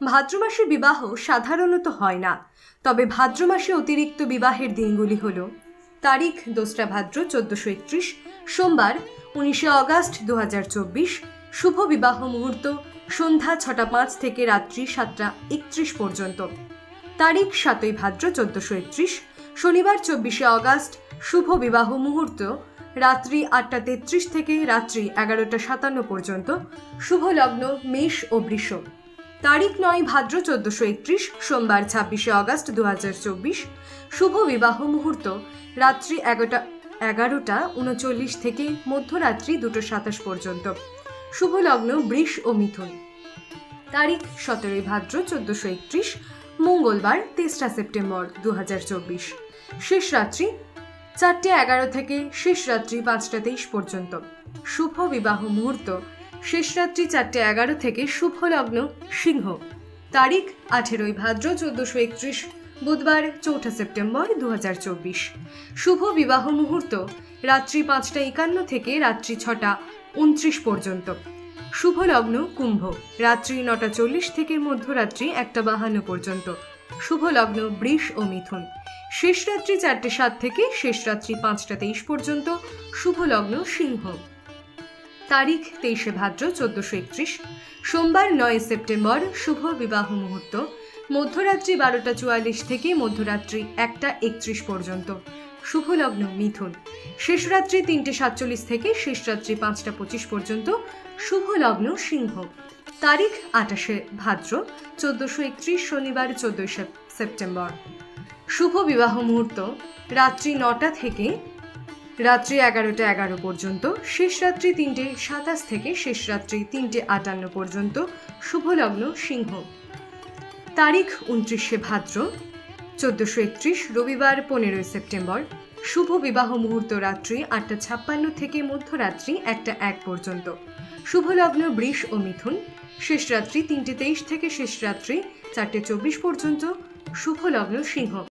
ভাদ্র মাসে বিবাহ সাধারণত হয় না। তবে ভাদ্র মাসে অতিরিক্ত বিবাহের দিনগুলি হল তারিখ দোসরা ভাদ্র চোদ্দশো একত্রিশ, সোমবার উনিশে অগাস্ট দু হাজার চব্বিশ, শুভ বিবাহ মুহূর্ত সন্ধ্যা ছটা পাঁচ থেকে রাত্রি সাতটা একত্রিশ পর্যন্ত। তারিখ সাতই ভাদ্র চোদ্দশো একত্রিশ, শনিবার চব্বিশে অগাস্ট, শুভ বিবাহ মুহূর্ত রাত্রি আটটা তেত্রিশ থেকে রাত্রি এগারোটা সাতান্ন পর্যন্ত, শুভ লগ্ন, মেষ ও বৃষ। তারিখ নয় ভাদ্র চোদ্দশো একত্রিশ, সোমবার ছাব্বিশে অগাস্ট দু চব্বিশ। শুভ বিবাহ মুহূর্ত। রাত্রি এগারোটা এগারোটা উনচল্লিশ থেকে মধ্যরাত্রি দুটো সাতাশ পর্যন্ত। শুভ লগ্ন বৃষ ও মিথুন। তারিখ সতেরোই ভাদ্র চোদ্দশো একত্রিশ, মঙ্গলবার তেসরা সেপ্টেম্বর দু হাজার চব্বিশ। শেষ রাত্রি চারটে এগারো থেকে শেষ রাত্রি পাঁচটা তেইশ পর্যন্ত। শুভ বিবাহ মুহূর্ত শেষ রাত্রি চারটে এগারো থেকে শুভ লগ্ন সিংহ। তারিখ আঠেরোই ভাদ্র চোদ্দশো একত্রিশ, বুধবার চৌঠা সেপ্টেম্বর দু শুভ বিবাহ মুহূর্ত রাত্রি পাঁচটা একান্ন থেকে রাত্রি ছটা উনত্রিশ পর্যন্ত। শুভ লগ্ন কুম্ভ, রাত্রি নটা চল্লিশ থেকে মধ্যরাত্রি একটা বাহান্ন পর্যন্ত। শুভ লগ্ন বৃষ ও মিথুন। শেষ রাত্রি চারটে সাত থেকে শেষ রাত্রি পাঁচটা তেইশ পর্যন্ত। শুভ লগ্ন সিংহ। তারিখ তেইশে ভাদ্র চোদ্দশো একত্রিশ। সোমবার নয় সেপ্টেম্বর, শুভ বিবাহ মুহূর্ত। মধ্যরাত্রি বারোটা চুয়াল্লিশ থেকে মধ্যরাত্রি একটা একত্রিশ পর্যন্ত। শুভ লগ্ন মিথুন। শেষ রাত্রি তিনটে সাতচল্লিশ থেকে শেষ রাত্রি পাঁচটা পঁচিশ পর্যন্ত। শুভ লগ্ন সিংহ। তারিখ আটাশে ভাদ্র চোদ্দশো একত্রিশ, শনিবার, চোদ্দই সেপ্টেম্বর। শুভ বিবাহ মুহূর্ত। রাত্রি নটা থেকে রাত্রি এগারোটা এগারো পর্যন্ত, শেষ রাত্রি তিনটে সাতাশ থেকে শেষ রাত্রি তিনটে আটান্ন পর্যন্ত, শুভলগ্ন সিংহ। তারিখ উনত্রিশে ভাদ্র, চোদ্দশো একত্রিশ, রবিবার পনেরোই সেপ্টেম্বর। শুভ বিবাহ মুহূর্ত রাত্রি আটটা ছাপ্পান্ন থেকে মধ্যরাত্রি একটা এক পর্যন্ত। শুভলগ্ন বৃষ ও মিথুন, শেষ রাত্রি তিনটে তেইশ থেকে শেষ রাত্রি চারটে চব্বিশ পর্যন্ত, শুভলগ্ন সিংহ।